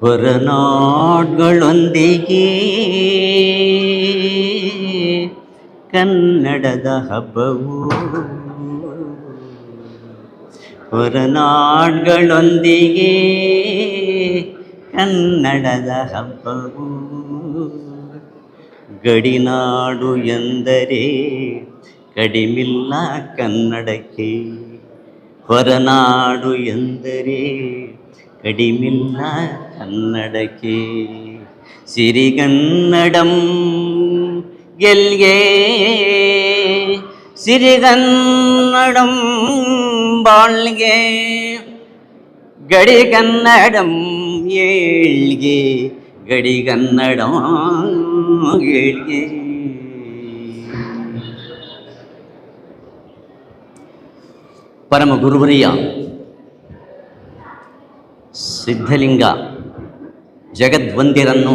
ಹೊರನಾಡ್ಗಳೊಂದಿಗೆ ಕನ್ನಡದ ಹಬ್ಬವು. ಹೊರನಾಡ್ಗಳೊಂದಿಗೆ ಕನ್ನಡದ ಹಬ್ಬವು. ಗಡಿನಾಡು ಎಂದರೆ ಕಡಿಮಿಲ್ಲ ಕನ್ನಡಕ್ಕೆ. ಹೊರನಾಡು ಎಂದರೆ ಕಡಿಮಿಲ್ಲ ಕನ್ನಡಕ್ಕೆ ಸಿರಿಗನ್ನಡಂ ಗೆಲ್ಗೆ ಸಿರಿಗನ್ನಡಂ ಬಾಳ್ಗೆ ಗಡಿಗನ್ನಡಂ ಏಳ್ಗೆ ಗಡಿಗನ್ನಡಂ ಏಳ್ಗೆ ಪರಮ ಗುರುವರಿಯ ಸಿದ್ಧಲಿಂಗ ಜಗದ್ವಂದಿರನ್ನು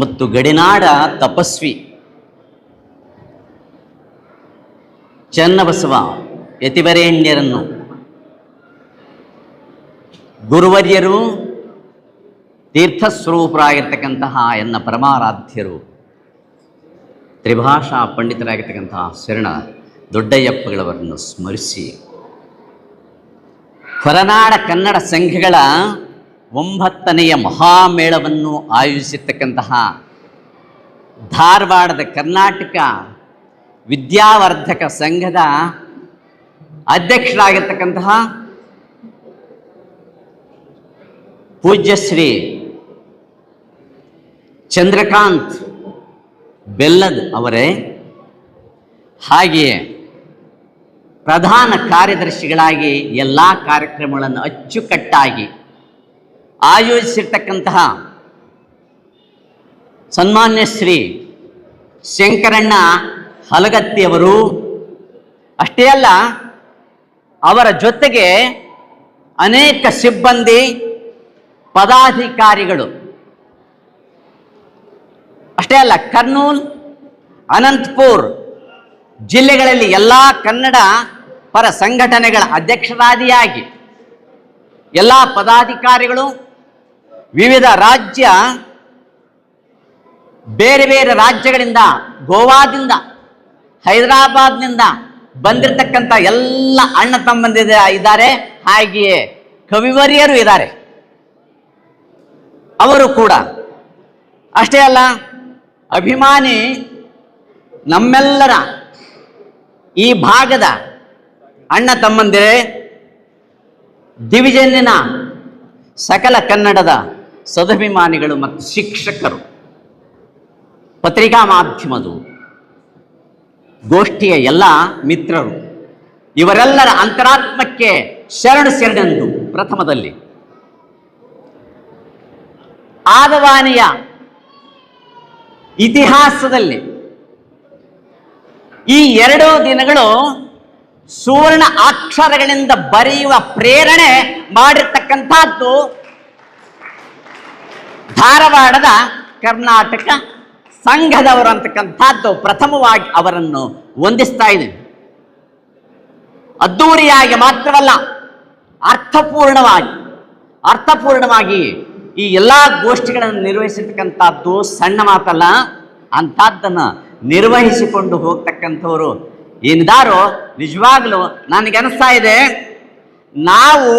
ಮತ್ತು ಗಡಿನಾಡ ತಪಸ್ವಿ ಚನ್ನಬಸವ ಯತಿವರೇಣ್ಯರನ್ನು ಗುರುವರ್ಯರು ತೀರ್ಥಸ್ವರೂಪರಾಗಿರ್ತಕ್ಕಂತಹ ಎನ್ನ ಪರಮಾರಾಧ್ಯರು, ತ್ರಿಭಾಷಾ ಪಂಡಿತರಾಗಿರ್ತಕ್ಕಂತಹ ಶರಣ ದೊಡ್ಡಯ್ಯಪ್ಪಗಳವರನ್ನು ಸ್ಮರಿಸಿ. ಹೊರನಾಡ ಕನ್ನಡ ಸಂಘಗಳ ಒಂಬತ್ತನೆಯ ಮಹಾಮೇಳವನ್ನು ಆಯೋಜಿಸಿರ್ತಕ್ಕಂತಹ ಧಾರವಾಡದ ಕರ್ನಾಟಕ ವಿದ್ಯಾವರ್ಧಕ ಸಂಘದ ಅಧ್ಯಕ್ಷರಾಗಿರ್ತಕ್ಕಂತಹ ಪೂಜ್ಯಶ್ರೀ ಚಂದ್ರಕಾಂತ್ ಬೆಲ್ಲದ್ ಅವರೇ. ಹಾಗೆಯೇ ಪ್ರಧಾನ ಕಾರ್ಯದರ್ಶಿಗಳಾಗಿ ಎಲ್ಲ ಕಾರ್ಯಕ್ರಮಗಳನ್ನು ಅಚ್ಚುಕಟ್ಟಾಗಿ ಆಯೋಜಿಸಿರ್ತಕ್ಕಂತಹ ಸನ್ಮಾನ್ಯ ಶ್ರೀ ಶಂಕರಣ್ಣ ಹಲಗತ್ತಿಯವರು ಅಷ್ಟೇ ಅಲ್ಲ, ಅವರ ಜೊತೆಗೆ ಅನೇಕ ಸಿಬ್ಬಂದಿ, ಪದಾಧಿಕಾರಿಗಳು, ಅಷ್ಟೇ ಅಲ್ಲ, ಕರ್ನೂಲ್, ಅನಂತಪುರ್ ಜಿಲ್ಲೆಗಳಲ್ಲಿ ಎಲ್ಲ ಕನ್ನಡ ಪರ ಸಂಘಟನೆಗಳ ಅಧ್ಯಕ್ಷರಾದಿಯಾಗಿ ಎಲ್ಲ ಪದಾಧಿಕಾರಿಗಳು, ವಿವಿಧ ರಾಜ್ಯ, ಬೇರೆ ಬೇರೆ ರಾಜ್ಯಗಳಿಂದ, ಗೋವಾದಿಂದ, ಹೈದರಾಬಾದ್ನಿಂದ ಬಂದಿರತಕ್ಕಂಥ ಎಲ್ಲ ಅಣ್ಣ ತಮ್ಮಂದಿದ ಇದ್ದಾರೆ. ಹಾಗೆಯೇ ಕವಿವರಿಯರು ಇದ್ದಾರೆ. ಅವರು ಕೂಡ ಅಷ್ಟೇ ಅಲ್ಲ, ಅಭಿಮಾನಿ ನಮ್ಮೆಲ್ಲರ ಈ ಭಾಗದ ಅಣ್ಣ ತಮ್ಮಂದಿರೇ, ಡಿವಿಜನ್ನಿನ ಸಕಲ ಕನ್ನಡದ ಸದಭಿಮಾನಿಗಳು ಮತ್ತು ಶಿಕ್ಷಕರು ಪತ್ರಿಕಾ ಮಾಧ್ಯಮದು ಗೋಷ್ಠಿಯ ಎಲ್ಲ ಮಿತ್ರರು, ಇವರೆಲ್ಲರ ಅಂತರಾತ್ಮಕ್ಕೆ ಶರಣು ಶರಣೆಂದು ಪ್ರಥಮದಲ್ಲಿ. ಆದವಾನಿಯ ಇತಿಹಾಸದಲ್ಲಿ ಈ ಎರಡು ದಿನಗಳು ಸುವರ್ಣ ಅಕ್ಷರಗಳಿಂದ ಬರೆಯುವ ಪ್ರೇರಣೆ ಮಾಡಿರ್ತಕ್ಕಂಥದ್ದು ಧಾರವಾಡದ ಕರ್ನಾಟಕ ಸಂಘದವರು ಅಂತಕ್ಕಂಥದ್ದು ಪ್ರಥಮವಾಗಿ ಅವರನ್ನು ವಂದಿಸ್ತಾ ಇದೆ ಅದ್ದೂರಿಯಾಗಿ ಮಾತ್ರವಲ್ಲ, ಅರ್ಥಪೂರ್ಣವಾಗಿ ಅರ್ಥಪೂರ್ಣವಾಗಿ ಈ ಎಲ್ಲ ಗೋಷ್ಠಿಗಳನ್ನು ನಿರ್ವಹಿಸಿರ್ತಕ್ಕಂಥದ್ದು ಸಣ್ಣ ಮಾತಲ್ಲ, ಅಂಥದ್ದನ್ನು ನಿರ್ವಹಿಸಿಕೊಂಡು ಹೋಗ್ತಕ್ಕಂಥವರು ಏನಿದಾರೋ ನಿಜವಾಗ್ಲೂ ನನಗೆ ಅನಿಸ್ತಾ ಇದೆ, ನಾವು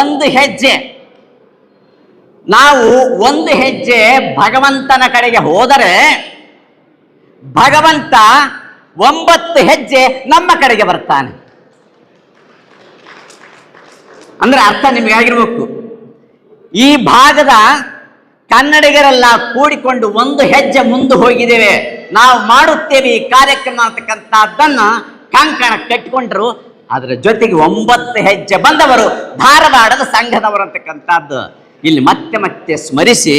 ಒಂದು ಹೆಜ್ಜೆ, ನಾವು ಒಂದು ಹೆಜ್ಜೆ ಭಗವಂತನ ಕಡೆಗೆ ಹೋದರೆ, ಭಗವಂತ ಒಂಬತ್ತು ಹೆಜ್ಜೆ ನಮ್ಮ ಕಡೆಗೆ ಬರ್ತಾನೆ. ಅಂದ್ರೆ ಅರ್ಥ ನಿಮಗೆ ಆಗಿರ್ಬೇಕು ಈ ಭಾಗದ ಕನ್ನಡಿಗರೆಲ್ಲ ಕೂಡಿಕೊಂಡು ಒಂದು ಹೆಜ್ಜೆ ಮುಂದೆ ಹೋಗಿದ್ದೇವೆ. ನಾವು ಮಾಡುತ್ತೇವೆ ಈ ಕಾರ್ಯಕ್ರಮ ಅಂತಕ್ಕಂಥದ್ದನ್ನ ಕಂಕಣ ಕಟ್ಟಿಕೊಂಡ್ರು. ಅದರ ಜೊತೆಗೆ ಒಂಬತ್ತು ಹೆಜ್ಜೆ ಬಂದವರು ಧಾರವಾಡದ ಸಂಘದವರು ಅಂತಕ್ಕಂಥದ್ದು. ಇಲ್ಲಿ ಮತ್ತೆ ಮತ್ತೆ ಸ್ಮರಿಸಿ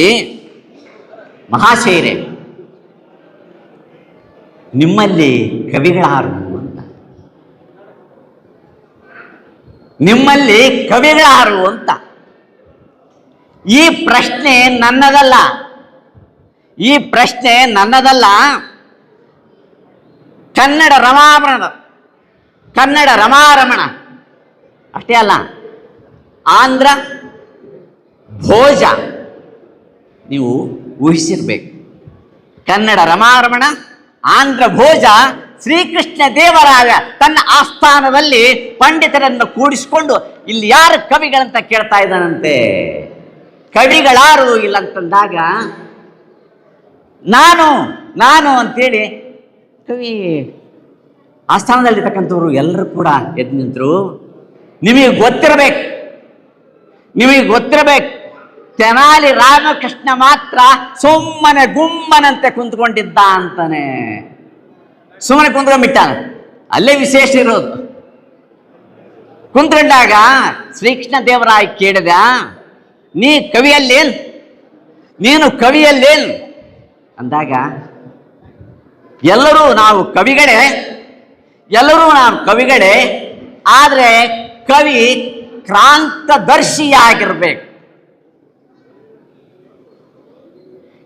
ಮಹಾಶೈರೆ ನಿಮ್ಮಲ್ಲಿ ಕವಿಗಳಾರು ಅಂತ. ನಿಮ್ಮಲ್ಲಿ ಕವಿಗಳಾರು ಅಂತ. ಈ ಪ್ರಶ್ನೆ ನನ್ನದಲ್ಲ. ಈ ಪ್ರಶ್ನೆ ನನ್ನದಲ್ಲ. ಕನ್ನಡ ರಮಾರಮಣ. ಕನ್ನಡ ರಮಾರಮಣ. ಅಷ್ಟೇ ಅಲ್ಲ, ಆಂಧ್ರ ಭೋಜ ನೀವು ಊಹಿಸಿರ್ಬೇಕು. ಕನ್ನಡ ರಮಾರಮಣ, ಆಂಧ್ರ ಭೋಜ, ಶ್ರೀಕೃಷ್ಣ ದೇವರಾಯ ತನ್ನ ಆಸ್ಥಾನದಲ್ಲಿ ಪಂಡಿತರನ್ನು ಕೂಡಿಸಿಕೊಂಡು ಇಲ್ಲಿ ಯಾರು ಕವಿಗಳಂತ ಕೇಳ್ತಾ ಇದ್ದಾನಂತೆ? ಕವಿಗಳಾರು ಇಲ್ಲ ಅಂತಂದಾಗ ನಾನು ನಾನು ಅಂತೇಳಿ ಕವಿ, ಆಸ್ಥಾನದಲ್ಲಿರ್ತಕ್ಕಂಥವ್ರು ಎಲ್ಲರೂ ಕೂಡ ಎದ್ದು ನಿಂತರು, ನಿಮಗೆ ಗೊತ್ತಿರಬೇಕು ನಿಮಗೆ ಗೊತ್ತಿರಬೇಕು, ತೆನಾಲಿ ರಾಮಕೃಷ್ಣ ಮಾತ್ರ ಸುಮ್ಮನೆ ಗುಮ್ಮನಂತೆ ಕುಂತ್ಕೊಂಡಿದ್ದ ಅಂತಾನೆ. ಸುಮ್ಮನೆ ಕುಂತ್ಕೊಂಡ್ಬಿಟ್ಟ ಅಲ್ಲೇ ವಿಶೇಷ ಇರೋದು. ಕುಂತ್ಕೊಂಡಾಗ ಶ್ರೀಕೃಷ್ಣ ದೇವರಾಯ ಕೇಳಿದ, ನೀ ಕವಿಯಲ್ಲೇನ್? ನೀನು ಕವಿಯಲ್ಲೇನ್? ಅಂದಾಗ, ಎಲ್ಲರೂ ನಾವು ಕವಿಗಳೇ, ಎಲ್ಲರೂ ನಾವು ಕವಿಗಳೇ, ಆದರೆ ಕವಿ ಕ್ರಾಂತದರ್ಶಿಯಾಗಿರ್ಬೇಕು.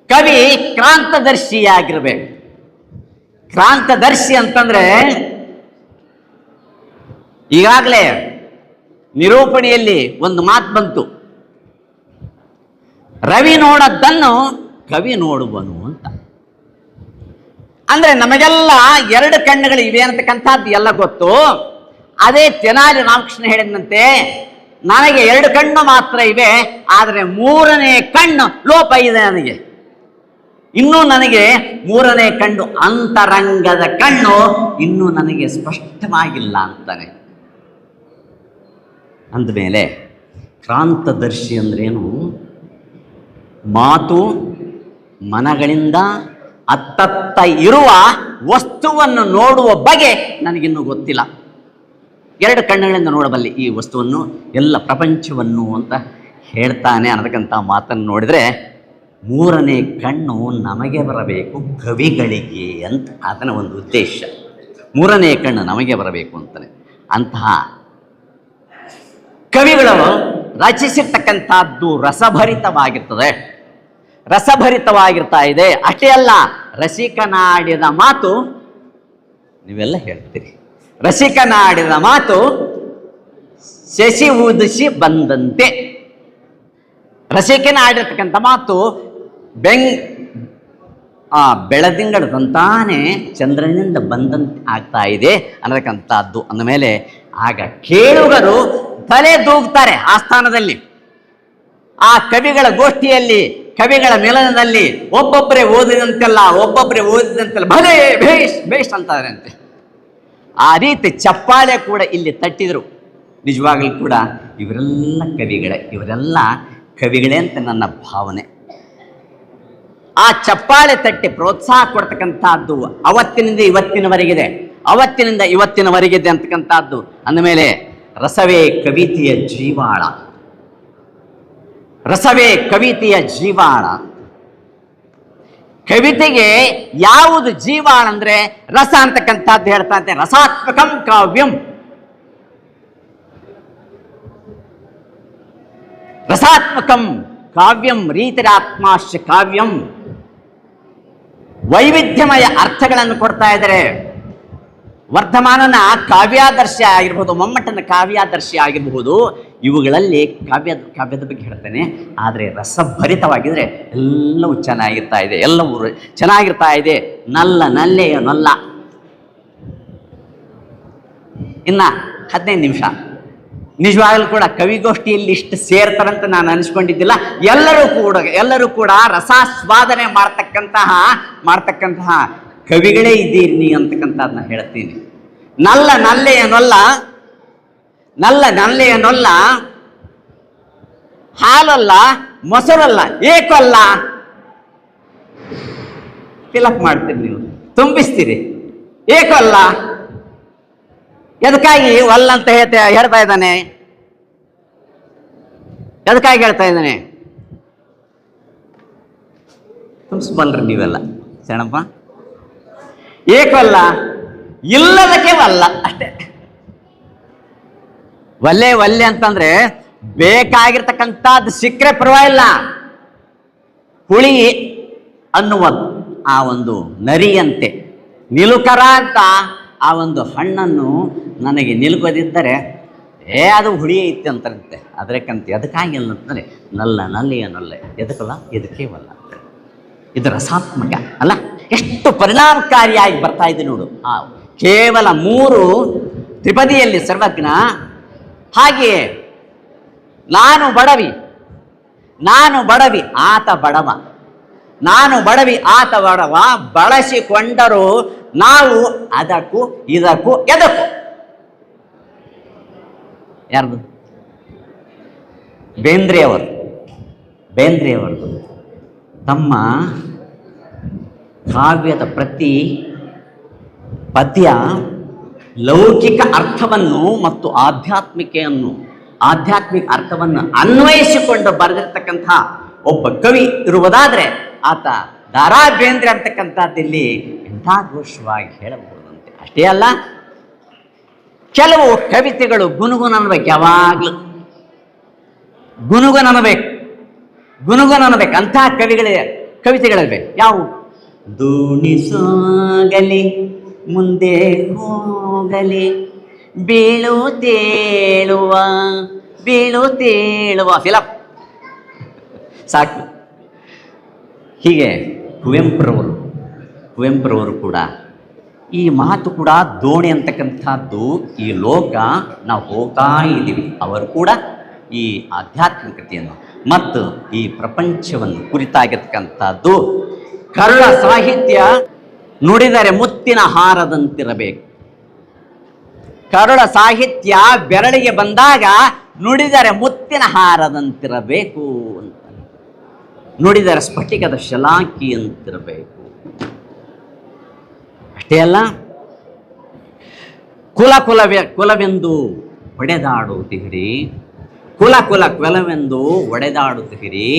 ಕವಿ ಕ್ರಾಂತದರ್ಶಿಯಾಗಿರ್ಬೇಕು. ಕ್ರಾಂತದರ್ಶಿ ಅಂತಂದ್ರೆ, ಈಗಾಗಲೇ ನಿರೂಪಣೆಯಲ್ಲಿ ಒಂದು ಮಾತು ಬಂತು. ರವಿ ನೋಡದ್ದನ್ನು ಕವಿ ನೋಡುವನು. ಅಂದ್ರೆ ನಮಗೆಲ್ಲ ಎರಡು ಕಣ್ಣುಗಳು ಇವೆ ಅಂತಕ್ಕಂಥದ್ದು ಎಲ್ಲ ಗೊತ್ತು. ಅದೇ ತೆನಾಲಿ ರಾಮಕೃಷ್ಣ ಹೇಳಿದಂತೆ, ನನಗೆ ಎರಡು ಕಣ್ಣು ಮಾತ್ರ ಇವೆ, ಆದರೆ ಮೂರನೇ ಕಣ್ಣು ಲೋಪ ಇದೆ ನನಗೆ. ಇನ್ನೂ ನನಗೆ ಮೂರನೇ ಕಣ್ಣು ಅಂತರಂಗದ ಕಣ್ಣು ಇನ್ನೂ ನನಗೆ ಸ್ಪಷ್ಟವಾಗಿಲ್ಲ ಅಂತಾನೆ ಅಂದಮೇಲೆ ಕ್ರಾಂತದರ್ಶಿ ಅಂದ್ರೇನು? ಮಾತು ಮನಗಳಿಂದ ಅತ್ತತ್ತ ಇರುವ ವಸ್ತುವನ್ನು ನೋಡುವ ಬಗೆ ನನಗಿನ್ನೂ ಗೊತ್ತಿಲ್ಲ. ಎರಡು ಕಣ್ಣುಗಳಿಂದ ನೋಡಬಲ್ಲೆ ಈ ವಸ್ತುವನ್ನು, ಎಲ್ಲ ಪ್ರಪಂಚವನ್ನು ಅಂತ ಹೇಳ್ತಾನೆ ಅನ್ನತಕ್ಕಂಥ ಮಾತನ್ನು ನೋಡಿದರೆ ಮೂರನೇ ಕಣ್ಣು ನಮಗೆ ಬರಬೇಕು ಕವಿಗಳಿಗೆ ಅಂತ ಆತನ ಒಂದು ಉದ್ದೇಶ. ಮೂರನೇ ಕಣ್ಣು ನಮಗೆ ಬರಬೇಕು ಅಂತಾನೆ. ಅಂತಹ ಕವಿಗಳು ರಚಿಸಿರ್ತಕ್ಕಂಥದ್ದು ರಸಭರಿತವಾಗಿರ್ತದೆ. ರಸಭರಿತವಾಗಿರ್ತಾ ಇದೆ. ಅಷ್ಟೇ ಅಲ್ಲ ರಸಿಕನಾಡಿದ ಮಾತು ನೀವೆಲ್ಲ ಹೇಳ್ತೀರಿ. ರಸಿಕನಾಡಿದ ಮಾತು ಸಸಿ ಉದಿಸಿ ಬಂದಂತೆ. ರಸಿಕನಾಡಿರ್ತಕ್ಕಂಥ ಮಾತು ಬೆಂಗ್ ಆ ಬೆಳದಿಂಗಳ ತಂತಾನೆ ಚಂದ್ರನಿಂದ ಬಂದಂತೆ ಆಗ್ತಾ ಇದೆ ಅನ್ನತಕ್ಕಂಥದ್ದು ಅಂದಮೇಲೆ ಆಗ ಕೇಳುಗರು ತಲೆ ದೂಗ್ತಾರೆ ಆ ಸ್ಥಾನದಲ್ಲಿ. ಆ ಕವಿಗಳ ಗೋಷ್ಠಿಯಲ್ಲಿ ಕವಿಗಳ ಮೇಲನದಲ್ಲಿ ಒಬ್ಬೊಬ್ಬರೇ ಓದಿದಂತೆಲ್ಲ ಒಬ್ಬೊಬ್ಬರೇ ಓದಿದಂತೆಲ್ಲ ಭಲೇ ಭೇಷ್ ಭೇಷ್ ಅಂತಾರಂತೆ ಆ ರೀತಿ ಚಪ್ಪಾಳೆ ಕೂಡ ಇಲ್ಲಿ ತಟ್ಟಿದರು. ನಿಜವಾಗಲೂ ಕೂಡ ಇವರೆಲ್ಲ ಕವಿಗಳೇ ಇವರೆಲ್ಲ ಕವಿಗಳೇ ಅಂತ ನನ್ನ ಭಾವನೆ. ಆ ಚಪ್ಪಾಳೆ ತಟ್ಟಿ ಪ್ರೋತ್ಸಾಹ ಕೊಡ್ತಕ್ಕಂಥದ್ದು ಅವತ್ತಿನಿಂದ ಇವತ್ತಿನವರೆಗಿದೆ ಅವತ್ತಿನಿಂದ ಇವತ್ತಿನವರೆಗಿದೆ ಅಂತಕ್ಕಂಥದ್ದು ಅಂದಮೇಲೆ ರಸವೇ ಕವಿತೆಯ ಜೀವಾಳ. ರಸವೇ ಕವಿತೆಯ ಜೀವಾಳ. ಕವಿತೆಗೆ ಯಾವುದು ಜೀವಾಳ ಅಂದ್ರೆ ರಸ ಅಂತಕ್ಕಂಥದ್ದು ಹೇಳ್ತಾ ರಸಾತ್ಮಕಂ ಕಾವ್ಯಂ. ರಸಾತ್ಮಕಂ ಕಾವ್ಯಂ ರೀತಿರಾತ್ಮಾಶ್ಯ ಕಾವ್ಯಂ. ವೈವಿಧ್ಯಮಯ ಅರ್ಥಗಳನ್ನು ಕೊಡ್ತಾ ಇದ್ದಾರೆ. ವರ್ಧಮಾನನ ಕಾವ್ಯಾದರ್ಶಿ ಆಗಿರ್ಬೋದು, ಮೊಮ್ಮಟನ ಕಾವ್ಯಾದರ್ಶಿ ಆಗಿರಬಹುದು ಇವುಗಳಲ್ಲಿ ಕಾವ್ಯ ಕಾವ್ಯದ ಬಗ್ಗೆ ಹೇಳ್ತೇನೆ. ಆದರೆ ರಸಭರಿತವಾಗಿದ್ದರೆ ಎಲ್ಲವೂ ಚೆನ್ನಾಗಿರ್ತಾ ಇದೆ. ಎಲ್ಲವೂ ಚೆನ್ನಾಗಿರ್ತಾ ಇದೆ. ನಲ್ಲ, ನಲ್ಲೆಯ ನಲ್ಲ. ಇನ್ನು ಹದಿನೈದು ನಿಮಿಷ. ನಿಜವಾಗಲೂ ಕೂಡ ಕವಿಗೋಷ್ಠಿಯಲ್ಲಿ ಇಷ್ಟು ಸೇರ್ತಾರಂತ ನಾನು ಅನಿಸ್ಕೊಂಡಿದ್ದಿಲ್ಲ. ಎಲ್ಲರೂ ಕೂಡ ಎಲ್ಲರೂ ಕೂಡ ರಸಾಸ್ವಾದನೆ ಮಾಡ್ತಕ್ಕಂತಹ ಮಾಡ್ತಕ್ಕಂತಹ ಕವಿಗಳೇ ಇದ್ದೀರಿ ನೀ ಅಂತಕ್ಕಂಥದ್ದನ್ನ ಹೇಳ್ತೀನಿ. ನಲ್ಲ, ನಲ್ಲೆಯ ನೊಲ್ಲ. ನಲ್ಲ ನಲ್ಲೆಯ ನೊಲ್ಲ. ಹಾಲಲ್ಲ, ಮೊಸರಲ್ಲ, ಏಕಲ್ಲ. ಫಿಲಪ್ ಮಾಡ್ತೀರಿ ನೀವು. ತುಂಬಿಸ್ತೀರಿ. ಏಕಲ್ಲ. ಎದಕ್ಕಾಗಿ ಒಲ್ಲ ಅಂತ ಹೇಳ್ತಾ ಹೇಳ್ತಾ ಇದ್ದಾನೆ? ಎದಕ್ಕಾಗಿ ಹೇಳ್ತಾ ಇದ್ದಾನೆ? ತುಂಬಿಸ್ಬಲ್ರಿ ನೀವೆಲ್ಲ. ಶರಣಪ್ಪ. ಏಕಲ್ಲ, ಇಲ್ಲದಕ್ಕೆ ಅಲ್ಲ ಅಷ್ಟೇ. ಒಲ್ಲೆ ಒಲ್ಲೆ ಅಂತಂದ್ರೆ ಬೇಕಾಗಿರ್ತಕ್ಕಂಥದ್ದು ಸಿಕ್ಕರೆ ಪರವಾಗಿಲ್ಲ. ಹುಳಿ ಅನ್ನುವ ಆ ಒಂದು ನರಿಯಂತೆ. ನಿಲುಕರ ಅಂತ ಆ ಒಂದು ಹಣ್ಣನ್ನು ನನಗೆ ನಿಲುಕದಿದ್ದರೆ, ಏ, ಅದು ಹುಳಿ ಐತೆ ಅಂತಂತೆ ಅದಕ್ಕಂತೆ ಅದಕ್ಕಾಗಿ ಅಂತಂದರೆ, ನಲ್ಲ ನಲ್ಲಿಯ ನಲ್ಲೆ ಎದಕ್ಕಲ್ಲ ಎದಕ್ಕೇವಲ್ಲ ಇದು ರಸಾತ್ಮಕ, ಅಲ್ಲ? ಎಷ್ಟು ಪರಿಣಾಮಕಾರಿಯಾಗಿ ಬರ್ತಾ ಇದೆ ನೋಡು. ಆ ಕೇವಲ ಮೂರು ತ್ರಿಪದಿಯಲ್ಲಿ ಸರ್ವಜ್ಞ ಹಾಗೆಯೇ ನಾನು ಬಡವಿ ನಾನು ಬಡವಿ, ಆತ ಬಡವ. ನಾನು ಬಡವಿ, ಆತ ಬಡವ. ಬಳಸಿಕೊಂಡರು ನಾವು ಅದಕ್ಕೂ, ಇದಕ್ಕೂ, ಎದಕ್ಕೂ. ಯಾರ್ದು? ಬೇಂದ್ರೆಯವರು. ಬೇಂದ್ರೆಯವರದು ತಮ್ಮ ಕಾವ್ಯದ ಪ್ರತಿ ಪದ್ಯ ಲೌಕಿಕ ಅರ್ಥವನ್ನು ಮತ್ತು ಆಧ್ಯಾತ್ಮಿಕೆಯನ್ನು, ಆಧ್ಯಾತ್ಮಿಕ ಅರ್ಥವನ್ನು ಅನ್ವಯಿಸಿಕೊಂಡು ಬರೆದಿರ್ತಕ್ಕಂಥ ಒಬ್ಬ ಕವಿ ಇರುವುದಾದರೆ ಆತ ದಾರಾ ಬೇಂದ್ರೆ ಅಂತಕ್ಕಂಥದ್ದಿಲ್ಲಿ ಎಂಥ ಘೋಷವಾಗಿ ಹೇಳಬಹುದಂತೆ. ಅಷ್ಟೇ ಅಲ್ಲ, ಕೆಲವು ಕವಿತೆಗಳು ಗುನುಗುನ ಅನ್ಬೇಕು ಯಾವಾಗಲೂ. ಗುನುಗುನ ಗುನುಗುನನ್ಬೇಕು ಗುನುಗುನ ಅನ್ಬೇಕು ಅಂತಹ ಕವಿಗಳಿವೆ ಕವಿತೆಗಳಿವೆ ಯಾವುವು ದೋಣಿಸಾಗಲಿ ಮುಂದೆ ಹೋಗಲಿ. ಬೀಳು ತೇಳುವ ಬೀಳು ತೇಳುವ. ಫಿಲಪ್ ಸಾಕು. ಹೀಗೆ ಕುವೆಂಪುರವರು ಕುವೆಂಪುರವರು ಕೂಡ ಈ ಮಾತು ಕೂಡ ದೋಣಿ ಅಂತಕ್ಕಂಥದ್ದು ಈ ಲೋಕ. ನಾವು ಹೋಗ್ತಾ ಇದ್ದೀವಿ. ಅವರು ಕೂಡ ಈ ಆಧ್ಯಾತ್ಮಿಕತೆಯನ್ನು ಮತ್ತು ಈ ಪ್ರಪಂಚವನ್ನು ಕುರಿತಾಗಿರ್ತಕ್ಕಂಥದ್ದು ಕರುಳ ಸಾಹಿತ್ಯ. ನುಡಿದರೆ ಮುತ್ತಿನ ಹಾರದಂತಿರಬೇಕು. ಕರುಳ ಸಾಹಿತ್ಯ ಬೆರಳಿಗೆ ಬಂದಾಗ ನುಡಿದರೆ ಮುತ್ತಿನ ಹಾರದಂತಿರಬೇಕು ಅಂತ. ನುಡಿದರೆ ಸ್ಫಟಿಕದ ಶಲಾಕಿಯಂತಿರಬೇಕು ಅಷ್ಟೇ ಅಲ್ಲ, ಕುಲ ಕುಲವೆ ಕುಲವೆಂದು ಒಡೆದಾಡುತ್ತಿರಿ ಕುಲ ಕುಲ ಕುಲವೆಂದು ಒಡೆದಾಡುತ್ತಿರಿ.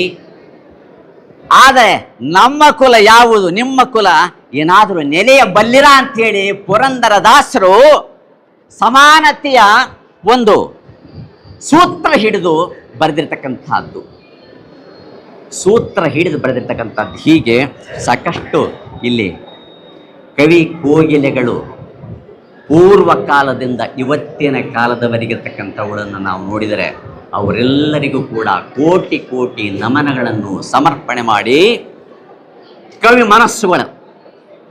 ಆದರೆ ನಮ್ಮ ಕುಲ ಯಾವುದು? ನಿಮ್ಮ ಕುಲ ಏನಾದರೂ ನೆಲೆಯ ಬಲ್ಲಿರ ಅಂಥೇಳಿ ಪುರಂದರದಾಸರು ಸಮಾನತೆಯ ಒಂದು ಸೂತ್ರ ಹಿಡಿದು ಬರೆದಿರ್ತಕ್ಕಂಥದ್ದು. ಸೂತ್ರ ಹಿಡಿದು ಬರೆದಿರ್ತಕ್ಕಂಥದ್ದು ಹೀಗೆ ಸಾಕಷ್ಟು ಇಲ್ಲಿ ಕವಿ ಕೋಗಿಲೆಗಳು ಪೂರ್ವ ಕಾಲದಿಂದ ಇವತ್ತಿನ ಕಾಲದವರೆಗಿರ್ತಕ್ಕಂಥವುಗಳನ್ನು ನಾವು ನೋಡಿದರೆ ಅವರೆಲ್ಲರಿಗೂ ಕೂಡ ಕೋಟಿ ಕೋಟಿ ನಮನಗಳನ್ನು ಸಮರ್ಪಣೆ ಮಾಡಿ ಕವಿ ಮನಸ್ಸುಗಳು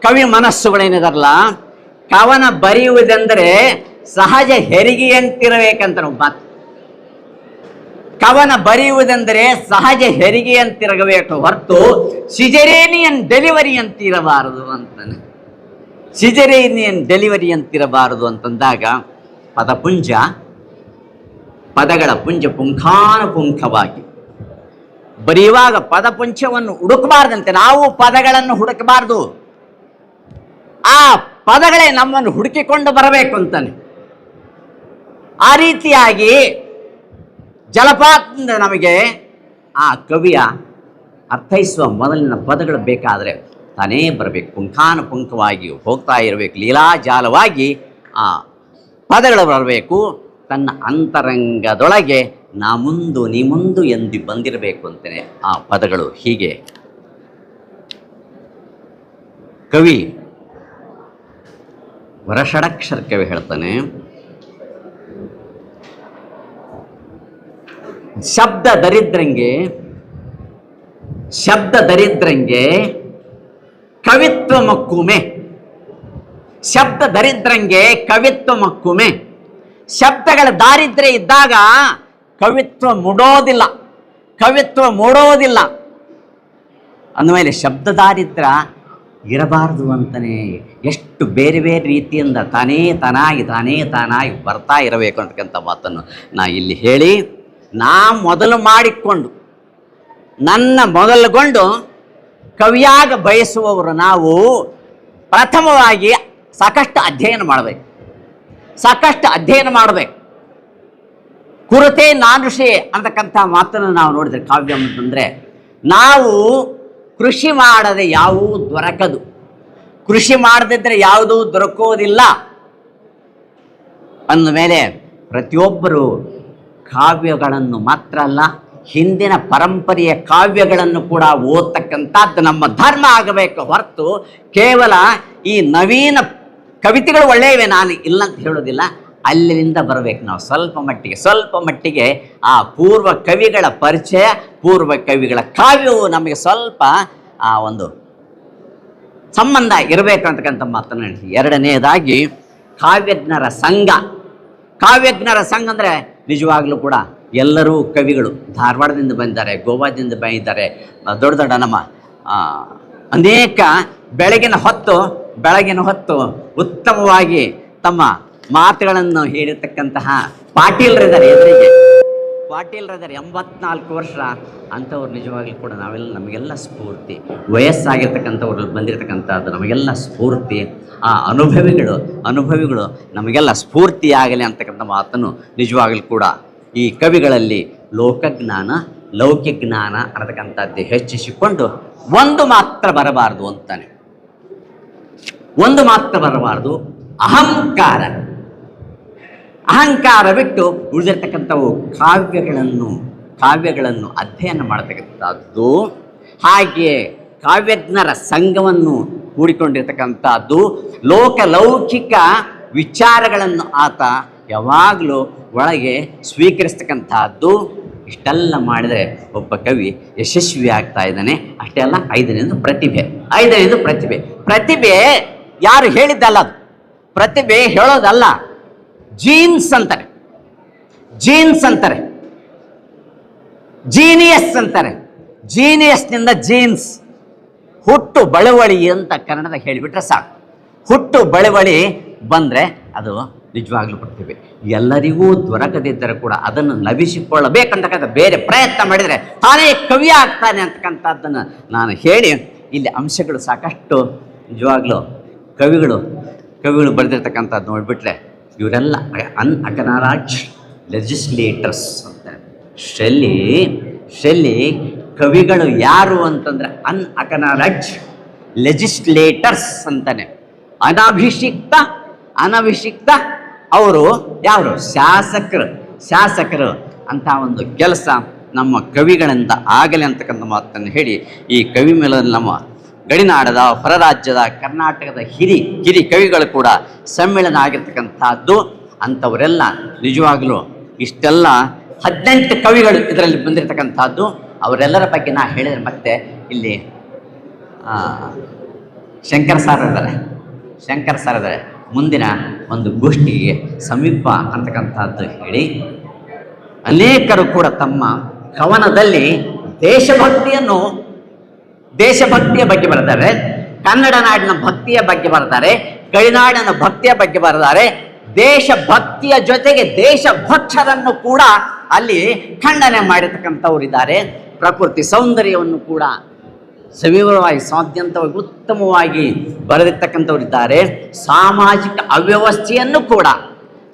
ಕವಿ ಮನಸ್ಸುಗಳೇನಿದಾರಲ್ಲ ಕವನ ಬರೆಯುವುದೆಂದರೆ ಸಹಜ ಹೆರಿಗೆಯಂತಿರಬೇಕಂತ ಮಾತು ಕವನ ಬರೆಯುವುದೆಂದರೆ ಸಹಜ ಹೆರಿಗೆಯಂತಿರಬೇಕು ಹೊರತು ಸಿಜರೇನಿಯನ್ ಡೆಲಿವರಿ ಅಂತಿರಬಾರದು ಅಂತಾನೆ. ಸಿಜರೇನಿಯನ್ ಡೆಲಿವರಿ ಅಂತಿರಬಾರದು ಅಂತಂದಾಗ ಪದಪುಂಜ, ಪದಗಳ ಪುಂಜ ಪುಂಖಾನುಪುಂಖವಾಗಿ. ಬರೆಯುವಾಗ ಪದಪುಂಚವನ್ನು ಹುಡುಕಬಾರ್ದಂತೆ, ನಾವು ಪದಗಳನ್ನು ಹುಡುಕಬಾರ್ದು. ಆ ಪದಗಳೇ ನಮ್ಮನ್ನು ಹುಡುಕಿಕೊಂಡು ಬರಬೇಕು ಅಂತಾನೆ. ಆ ರೀತಿಯಾಗಿ ಜಲಪಾತದಿಂದ ನಮಗೆ ಆ ಕವಿಯ ಅರ್ಥೈಸುವ ಮೊದಲಿನ ಪದಗಳು ಬೇಕಾದರೆ ತಾನೇ ಬರಬೇಕು. ಪುಂಖಾನುಪುಂಖವಾಗಿ ಹೋಗ್ತಾ ಇರಬೇಕು. ಲೀಲಾಜಾಲವಾಗಿ ಆ ಪದಗಳು ಬರಬೇಕು. ತನ್ನ ಅಂತರಂಗದೊಳಗೆ ನಾ ಮುಂದು ನೀ ಮುಂದು ಎಂದು ಬಂದಿರಬೇಕು ಅಂತಲೇ ಆ ಪದಗಳು ಹೀಗೆ. ಕವಿ ವರಷಡಕ್ಷರ ಕವಿ ಹೇಳ್ತಾನೆ. ಶಬ್ದ ದರಿದ್ರಂಗೆ ಶಬ್ದ ದರಿದ್ರಂಗೆ ಕವಿತ್ವ ಮಕ್ಕುಮೆ ಶಬ್ದ ದರಿದ್ರಂಗೆ ಕವಿತ್ವ ಮಕ್ಕುಮೆ ಶಬ್ದಗಳ ದಾರಿದ್ರ್ಯ ಇದ್ದಾಗ ಕವಿತ್ವ ಮೂಡೋದಿಲ್ಲ ಕವಿತ್ವ ಮೂಡೋದಿಲ್ಲ. ಅಂದಮೇಲೆ ಶಬ್ದ ದಾರಿದ್ರ್ಯ ಇರಬಾರ್ದು ಅಂತಲೇ ಎಷ್ಟು ಬೇರೆ ಬೇರೆ ರೀತಿಯಿಂದ ತಾನೇ ತಾನಾಗಿ ತಾನೇ ತಾನಾಗಿ ಬರ್ತಾ ಇರಬೇಕು ಅಂತಕ್ಕಂಥ ಮಾತನ್ನು ನಾ ಇಲ್ಲಿ ಹೇಳಿ, ನಾ ಮೊದಲು ಮಾಡಿಕೊಂಡು, ನನ್ನ ಮೊದಲುಗೊಂಡು ಕವಿಯಾಗ ಬಯಸುವವರು ನಾವು ಪ್ರಥಮವಾಗಿ ಸಾಕಷ್ಟು ಅಧ್ಯಯನ ಮಾಡಬೇಕು. ಸಾಕಷ್ಟು ಅಧ್ಯಯನ ಮಾಡಬೇಕು. ಕುರತೆ ನಾನುಷೆ ಅಂತಕ್ಕಂಥ ಮಾತನ್ನು ನಾವು ನೋಡಿದ್ರೆ ಕಾವ್ಯ ಅಂತಂದರೆ, ನಾವು ಕೃಷಿ ಮಾಡದೆ ಯಾವೂ ದೊರಕದು. ಕೃಷಿ ಮಾಡದಿದ್ದರೆ ಯಾವುದೂ ದೊರಕೋದಿಲ್ಲ. ಅಂದಮೇಲೆ ಪ್ರತಿಯೊಬ್ಬರು ಕಾವ್ಯಗಳನ್ನು ಮಾತ್ರ ಅಲ್ಲ, ಹಿಂದಿನ ಪರಂಪರೆಯ ಕಾವ್ಯಗಳನ್ನು ಕೂಡ ಓದ್ತಕ್ಕಂಥದ್ದು ನಮ್ಮ ಧರ್ಮ ಆಗಬೇಕು ಹೊರತು ಕೇವಲ ಈ ನವೀನ ಕವಿತೆಗಳು ಒಳ್ಳೆಯವೆ ನಾನು ಇಲ್ಲ ಅಂತ ಹೇಳೋದಿಲ್ಲ ಅಲ್ಲಿಂದ ಬರಬೇಕು ನಾವು. ಸ್ವಲ್ಪ ಮಟ್ಟಿಗೆ ಸ್ವಲ್ಪ ಮಟ್ಟಿಗೆ ಆ ಪೂರ್ವ ಕವಿಗಳ ಪರಿಚಯ, ಪೂರ್ವ ಕವಿಗಳ ಕಾವ್ಯವು ನಮಗೆ ಸ್ವಲ್ಪ ಆ ಒಂದು ಸಂಬಂಧ ಇರಬೇಕು ಅಂತಕ್ಕಂಥ ಮಾತನ್ನು ಹೇಳ್ತೀವಿ ಎರಡನೆಯದಾಗಿ ಕಾವ್ಯಜ್ಞರ ಸಂಘ. ಕಾವ್ಯಜ್ಞರ ಸಂಘ ಅಂದರೆ ನಿಜವಾಗಲೂ ಕೂಡ ಎಲ್ಲರೂ ಕವಿಗಳು ಧಾರವಾಡದಿಂದ ಬಂದಿದ್ದಾರೆ, ಗೋವಾದಿಂದ ಬಂದಿದ್ದಾರೆ. ದೊಡ್ಡ ದೊಡ್ಡ ನಮ್ಮ ಅನೇಕ ಬೆಳಗಿನ ಹೊತ್ತು ಬೆಳಗಿನ ಹೊತ್ತು ಉತ್ತಮವಾಗಿ ತಮ್ಮ ಮಾತುಗಳನ್ನು ಹೇಳಿರ್ತಕ್ಕಂತಹ ಪಾಟೀಲ್ರಿದ್ದಾರೆ ಎದುರಿಗೆ. ಪಾಟೀಲ್ರಿದ್ದಾರೆ ಎಂಬತ್ನಾಲ್ಕು ವರ್ಷ ಅಂಥವ್ರು ನಿಜವಾಗ್ಲೂ ಕೂಡ ನಾವೆಲ್ಲ ನಮಗೆಲ್ಲ ಸ್ಫೂರ್ತಿ. ವಯಸ್ಸಾಗಿರ್ತಕ್ಕಂಥವ್ರು ಬಂದಿರತಕ್ಕಂಥದ್ದು ನಮಗೆಲ್ಲ ಸ್ಫೂರ್ತಿ. ಆ ಅನುಭವಿಗಳು ಅನುಭವಿಗಳು ನಮಗೆಲ್ಲ ಸ್ಫೂರ್ತಿಯಾಗಲಿ ಅಂತಕ್ಕಂಥ ಮಾತನ್ನು ನಿಜವಾಗ್ಲೂ ಕೂಡ ಈ ಕವಿಗಳಲ್ಲಿ ಲೋಕಜ್ಞಾನ ಲೌಕಿಕ ಜ್ಞಾನ ಅನ್ನತಕ್ಕಂಥದ್ದು ಹೆಚ್ಚಿಸಿಕೊಂಡು ಒಂದು ಮಾತ್ರ ಬರಬಾರದು ಅಂತಾನೆ. ಒಂದು ಮಾತ್ರ ಬರಬಾರದು, ಅಹಂಕಾರ. ಅಹಂಕಾರ ಬಿಟ್ಟು ಉಳಿದಿರ್ತಕ್ಕಂಥವು ಕಾವ್ಯಗಳನ್ನು ಕಾವ್ಯಗಳನ್ನು ಅಧ್ಯಯನ ಮಾಡತಕ್ಕಂಥದ್ದು. ಹಾಗೆಯೇ ಕಾವ್ಯಜ್ಞರ ಸಂಘವನ್ನು ಕೂಡಿಕೊಂಡಿರ್ತಕ್ಕಂಥದ್ದು. ಲೋಕಲೌಕಿಕ ವಿಚಾರಗಳನ್ನು ಆತ ಯಾವಾಗಲೂ ಒಳಗೆ ಸ್ವೀಕರಿಸ್ತಕ್ಕಂಥದ್ದು. ಇಷ್ಟೆಲ್ಲ ಮಾಡಿದರೆ ಒಬ್ಬ ಕವಿ ಯಶಸ್ವಿ ಆಗ್ತಾ ಇದ್ದಾನೆ. ಅಷ್ಟೇ ಅಲ್ಲ, ಐದನೇದು ಪ್ರತಿಭೆ ಐದನೇದು ಪ್ರತಿಭೆ. ಪ್ರತಿಭೆ ಯಾರು ಹೇಳಿದ್ದಲ್ಲ ಅದು? ಪ್ರತಿಭೆ ಹೇಳೋದಲ್ಲ. ಜೀನ್ಸ್ ಅಂತಾರೆ. ಜೀನ್ಸ್ ಅಂತಾರೆ. ಜೀನಿಯಸ್ ಅಂತಾರೆ. ಜೀನಿಯಸ್ನಿಂದ ಜೀನ್ಸ್. ಹುಟ್ಟು ಬಳವಳಿ ಅಂತ ಕನ್ನಡದ ಹೇಳಿಬಿಟ್ರೆ ಸಾಕು. ಹುಟ್ಟು ಬಳವಳಿ ಬಂದರೆ ಅದು ನಿಜವಾಗ್ಲೂ ಬಿಡ್ತೀವಿ ಎಲ್ಲರಿಗೂ ದೊರಕದಿದ್ದರೆ ಕೂಡ ಅದನ್ನು ನವಿಸಿಕೊಳ್ಳಬೇಕಂತಕ್ಕಂಥ ಬೇರೆ ಪ್ರಯತ್ನ ಮಾಡಿದರೆ ತಾನೇ ಕವಿ ಆಗ್ತಾನೆ ಅಂತಕ್ಕಂಥದ್ದನ್ನು ನಾನು ಹೇಳಿ ಇಲ್ಲಿ ಅಂಶಗಳು ಸಾಕಷ್ಟು ನಿಜವಾಗ್ಲೂ ಕವಿಗಳು ಕವಿಗಳು ಬರೆದಿರ್ತಕ್ಕಂಥದ್ದು ನೋಡಿಬಿಟ್ರೆ ಇವರೆಲ್ಲ ಅನ್ ಅಕನಾರಾಜ್ ಲೆಜಿಸ್ಲೇಟರ್ಸ್ ಅಂತಾರೆ ಶೆಲ್ಲಿ ಶೆಲ್ಲಿ ಕವಿಗಳು ಯಾರು ಅಂತಂದ್ರೆ ಅನ್ ಅಕನಾರಜ್ ಲೆಜಿಸ್ಲೇಟರ್ಸ್ ಅಂತಾನೆ. ಅನಭಿಷಿಕ್ತ ಅನಭಿಷಿಕ್ತ ಅವರು ಯಾರು ಶಾಸಕರು. ಶಾಸಕರು ಅಂತ ಒಂದು ಕೆಲಸ ನಮ್ಮ ಕವಿಗಳಿಂದ ಆಗಲಿ ಅಂತಕ್ಕಂಥ ಮಾತನ್ನು ಹೇಳಿ ಈ ಕವಿ ಮೇಲೆ ನಮ್ಮ ಗಡಿನಾಡದ ಹೊರರಾಜ್ಯದ ಕರ್ನಾಟಕದ ಹಿರಿ ಕಿರಿ ಕವಿಗಳು ಕೂಡ ಸಮ್ಮೇಳನ ಆಗಿರ್ತಕ್ಕಂಥದ್ದು ಅಂಥವರೆಲ್ಲ ನಿಜವಾಗಲೂ ಇಷ್ಟೆಲ್ಲ ಹದಿನೆಂಟು ಕವಿಗಳು ಇದರಲ್ಲಿ ಬಂದಿರತಕ್ಕಂಥದ್ದು, ಅವರೆಲ್ಲರ ಬಗ್ಗೆ ನಾ ಹೇಳಿದ್ರೆ ಮತ್ತೆ ಇಲ್ಲಿ ಶಂಕರ್ ಸರ್ ಇದ್ದಾರೆ. ಶಂಕರ್ ಸರ್ ಇದ್ದಾರೆ. ಮುಂದಿನ ಒಂದು ಗೋಷ್ಠಿಗೆ ಸಮೀಪ ಅಂತಕ್ಕಂಥದ್ದು ಹೇಳಿ. ಅನೇಕರು ಕೂಡ ತಮ್ಮ ಕವನದಲ್ಲಿ ದೇಶಭಕ್ತಿಯನ್ನು ದೇಶಭಕ್ತಿಯ ಬಗ್ಗೆ ಬರ್ತಾರೆ ಕನ್ನಡ ನಾಡಿನ ಭಕ್ತಿಯ ಬಗ್ಗೆ ಬರ್ತಾರೆ ಗಡಿನಾಡಿನ ಭಕ್ತಿಯ ಬಗ್ಗೆ ಬರ್ತಾರೆ ದೇಶಭಕ್ತಿಯ ಜೊತೆಗೆ ದೇಶಭಕ್ತರನ್ನು ಕೂಡ ಅಲ್ಲಿ ಖಂಡನೆ ಮಾಡಿರ್ತಕ್ಕಂಥವರಿದ್ದಾರೆ. ಪ್ರಕೃತಿ ಸೌಂದರ್ಯವನ್ನು ಕೂಡ ಸವಿವರವಾಗಿ ಸಾಧ್ಯಂತವಾಗಿ ಉತ್ತಮವಾಗಿ ಬರೆದಿರ್ತಕ್ಕಂಥವರಿದ್ದಾರೆ. ಸಾಮಾಜಿಕ ಅವ್ಯವಸ್ಥೆಯನ್ನು ಕೂಡ,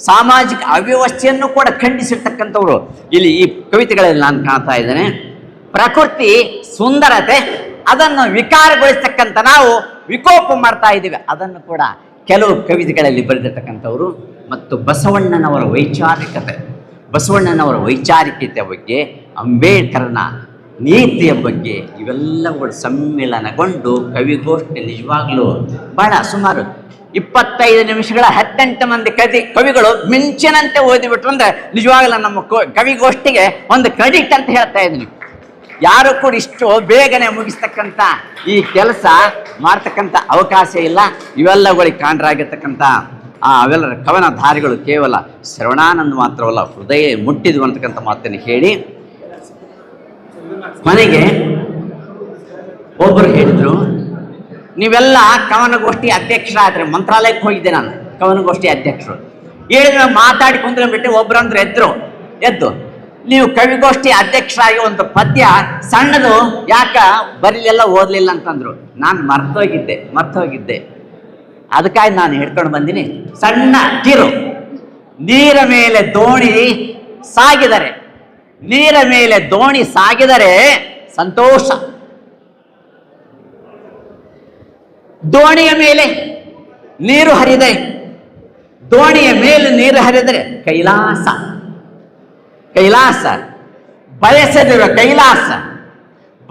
ಸಾಮಾಜಿಕ ಅವ್ಯವಸ್ಥೆಯನ್ನು ಕೂಡ ಖಂಡಿಸಿರ್ತಕ್ಕಂಥವ್ರು. ಇಲ್ಲಿ ಈ ಕವಿತೆಗಳಲ್ಲಿ ನಾನು ಕಾಣ್ತಾ ಇದ್ದೇನೆ, ಪ್ರಕೃತಿ ಸುಂದರತೆ ಅದನ್ನು ವಿಕಾರಗೊಳಿಸ್ತಕ್ಕಂಥ ನಾವು ವಿಕೋಪ ಮಾಡ್ತಾ ಇದ್ದೀವಿ. ಅದನ್ನು ಕೂಡ ಕೆಲವು ಕವಿತೆಗಳಲ್ಲಿ ಬರೆದಿರ್ತಕ್ಕಂಥವ್ರು ಮತ್ತು ಬಸವಣ್ಣನವರ ವೈಚಾರಿಕತೆ, ಬಸವಣ್ಣನವರ ವೈಚಾರಿಕತೆಯ ಬಗ್ಗೆ, ಅಂಬೇಡ್ಕರ್ನ ನೀತಿಯ ಬಗ್ಗೆ ಇವೆಲ್ಲವುಗಳು ಸಮ್ಮಿಲನಗೊಂಡು ಕವಿಗೋಷ್ಠಿ ನಿಜವಾಗ್ಲೂ ಬಹಳ ಸುಮಾರು ಇಪ್ಪತ್ತೈದು ನಿಮಿಷಗಳ ಹದಿನೆಂಟು ಮಂದಿ ಕವಿ, ಕವಿಗಳು ಮಿಂಚಿನಂತೆ ಓದಿಬಿಟ್ರು ಅಂದ್ರೆ ನಿಜವಾಗ್ಲೂ ನಮ್ಮ ಕವಿಗೋಷ್ಠಿಗೆ ಒಂದು ಕ್ರೆಡಿಟ್ ಅಂತ ಹೇಳ್ತಾ ಇದ್ದೀನಿ. ಯಾರು ಕೂಡ ಇಷ್ಟು ಬೇಗನೆ ಮುಗಿಸ್ತಕ್ಕಂಥ ಈ ಕೆಲಸ ಮಾಡ್ತಕ್ಕಂಥ ಅವಕಾಶ ಇಲ್ಲ. ಇವೆಲ್ಲಗಳಿಗೆ ಕಾಂಡ್ರಾಗಿರ್ತಕ್ಕಂಥ ಆ, ಅವೆಲ್ಲರ ಕವನಧಾರಿಗಳು ಕೇವಲ ಶ್ರವಣಾನಂದ ಮಾತ್ರವಲ್ಲ, ಹೃದಯ ಮುಟ್ಟಿದ್ವು ಅಂತಕ್ಕಂಥ ಮಾತನ್ನು ಹೇಳಿ ಮನೆಗೆ ಒಬ್ಬರು ಹೇಳಿದರು, ನೀವೆಲ್ಲ ಕವನಗೋಷ್ಠಿ ಅಧ್ಯಕ್ಷರಾದ್ರೆ ಮಂತ್ರಾಲಯಕ್ಕೆ ಹೋಗಿದ್ದೆ ನಾನು, ಕವನಗೋಷ್ಠಿ ಅಧ್ಯಕ್ಷರು. ಹೇಳಿದ್ರೆ, ಮಾತಾಡಿ ಕುಂತ್ಕೊಂಡ್ಬಿಟ್ಟು ಬಿಟ್ಟು ಒಬ್ರಂದ್ರೆ ಎದ್ರು, ಎದ್ದು ನೀವು ಕವಿಗೋಷ್ಠಿ ಅಧ್ಯಕ್ಷರಾಗಿ ಒಂದು ಪದ್ಯ ಸಣ್ಣದು ಯಾಕ ಬರಲಿಲ್ಲ ಓದಲಿಲ್ಲ ಅಂತಂದ್ರು. ನಾನು ಮರ್ತೋಗಿದ್ದೆ ಮರ್ತೋಗಿದ್ದೆ. ಅದಕ್ಕಾಗಿ ನಾನು ಹಿಡ್ಕೊಂಡು ಬಂದಿನಿ. ಸಣ್ಣ ಕಿರು. ನೀರ ಮೇಲೆ ದೋಣಿ ಸಾಗಿದರೆ, ನೀರ ಮೇಲೆ ದೋಣಿ ಸಾಗಿದರೆ ಸಂತೋಷ. ದೋಣಿಯ ಮೇಲೆ ನೀರು ಹರಿದೆ. ದೋಣಿಯ ಮೇಲೆ ನೀರು ಹರಿದರೆ ಕೈಲಾಸ. ಕೈಲಾಸ. ಬಯಸದಿರೋ ಕೈಲಾಸ.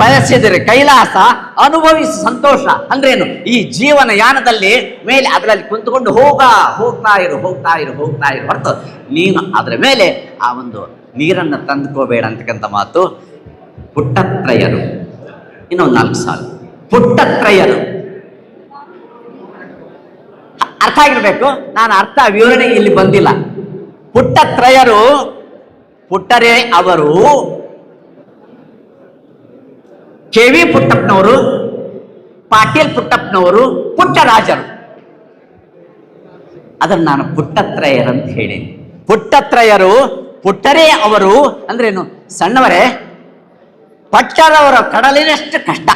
ಬಯಸಿದರೆ ಕೈಲಾಸ ಅನುಭವಿಸಿ ಸಂತೋಷ. ಅಂದ್ರೇನು ಈ ಜೀವನ ಯಾನದಲ್ಲಿ ಮೇಲೆ ಅದರಲ್ಲಿ ಕುಂತುಕೊಂಡು ಹೋಗ ಹೋಗ್ತಾ ಇರು ಹೋಗ್ತಾ ಇರು ಹೋಗ್ತಾ ಇರು. ಹೊರತು ನೀನು ಅದರ ಮೇಲೆ ಆ ಒಂದು ನೀರನ್ನು ತಂದುಕೋಬೇಡ ಅಂತಕ್ಕಂಥ ಮಾತು ಪುಟ್ಟತ್ರಯರು. ಇನ್ನೊಂದು ನಾಲ್ಕು ಸಾಲು. ಪುಟ್ಟತ್ರಯರು. ಅರ್ಥ ಆಗಿರಬೇಕು? ನಾನು ಅರ್ಥ ವಿವರಣೆ ಇಲ್ಲಿ ಬಂದಿಲ್ಲ. ಪುಟ್ಟತ್ರಯರು ಪುಟ್ಟರೇ ಅವರು ಕೆ ವಿ ಪುಟ್ಟಪ್ಪನವರು, ಪಾಟೀಲ್ ಪುಟ್ಟಪ್ಪನವರು, ಪುಟ್ಟರಾಜರು. ಅದನ್ನು ನಾನು ಪುಟ್ಟತ್ರಯರಂತ ಹೇಳಿದೆ ಪುಟ್ಟತ್ರಯರು, ಪುಟ್ಟರೇ ಅವರು ಅಂದ್ರೇನು ಸಣ್ಣವರೇ? ಪಟ್ಟರವರ ಕಡಲಿನಷ್ಟು ಕಷ್ಟ.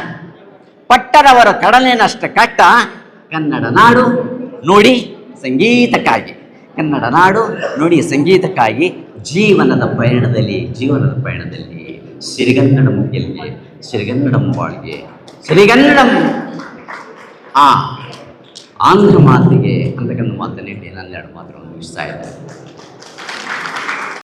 ಪಟ್ಟರವರ ಕಡಲಿನಷ್ಟು ಕಷ್ಟ. ಕನ್ನಡ ನಾಡು, ನೋಡಿ ಸಂಗೀತಕ್ಕಾಗಿ. ಕನ್ನಡ ನಾಡು, ನೋಡಿ ಸಂಗೀತಕ್ಕಾಗಿ. ಜೀವನದ ಪಯಣದಲ್ಲಿ ಜೀವನದ ಪಯಣದಲ್ಲಿ ಸಿರಿಗನ್ನಡಂ ಗೆಲ್ಗೆ ಸಿರಿಗನ್ನಡಂ ಬಾಳ್ಗೆ ಸಿರಿಗನ್ನಡಂ ಆ ಆಂಧ್ರ ಮಾತಿಗೆ ಅಂತಕ್ಕಂಥ ಮಾತನ್ನು ನಾನು ಎರಡು ಮಾತುಗಳನ್ನು ಮುಗಿಸ್ತಾ ಇದ್ದಾರೆ